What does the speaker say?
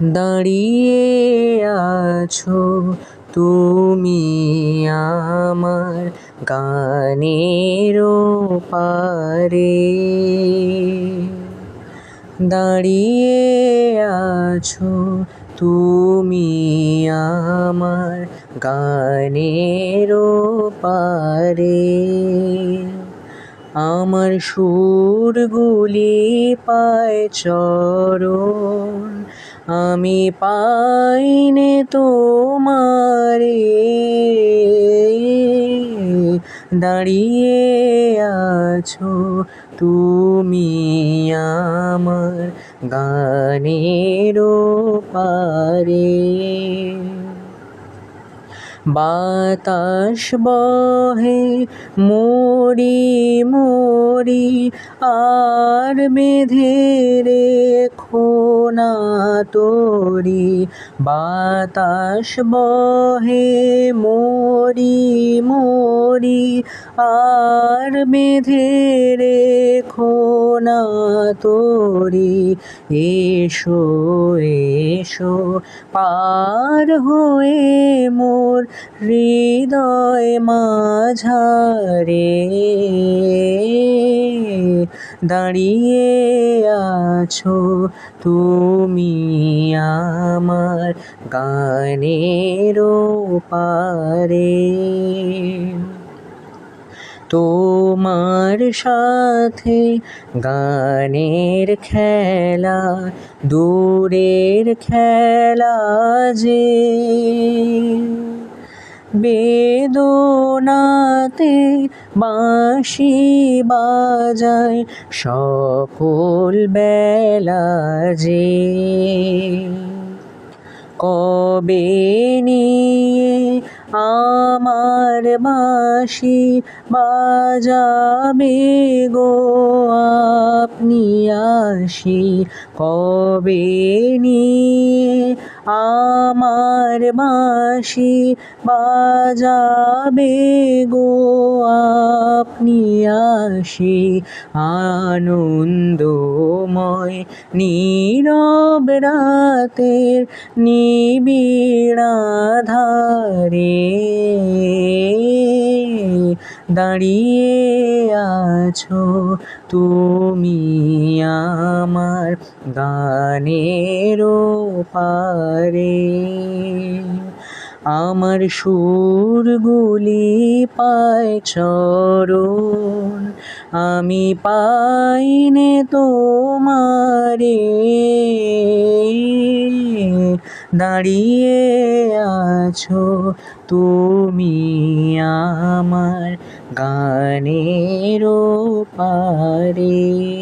দাঁড়িয়ে আছো তুমি আমার গানের পারে দাঁড়িয়ে আছো তুমি আমার গানের পারে আমার সুরগুলি পায় চরণ আমি পাইনে তোমারে। দাঁড়িয়ে আছো তুমি আমার গানের পারে বাতাস বহে মরি মোরি আর বেঁধে রে খোনা তোরি। বাতাস বহে মোরি মরি আর বেঁধে রেখো না তোরি। এসো এসো, পার হয়ে মোর হৃদয় মাঝারে। দাঁড়িয়ে আছো তুমি আমার গানের পারে তোমার সাথে গানের খেলা, দূরের খেলা যে বেদনাতে বাঁশি বাজায় সকল বেলা যে কবে নিয়ে আমার বাঁশি বাজাবে গো আপনি আসি কবে নিয়ে? আমার বাঁশি বাজাবে গো আপনি আসি আনন্দময় নীরব রাতের নিবিড় ধারে দাঁড়িয়ে আছো তুমি আমার গানের পারে আমার সুরগুলি পায় চরণ আমি পাইনে তোমারে। দাঁড়িয়ে আছো তুমি আমার গানের পারে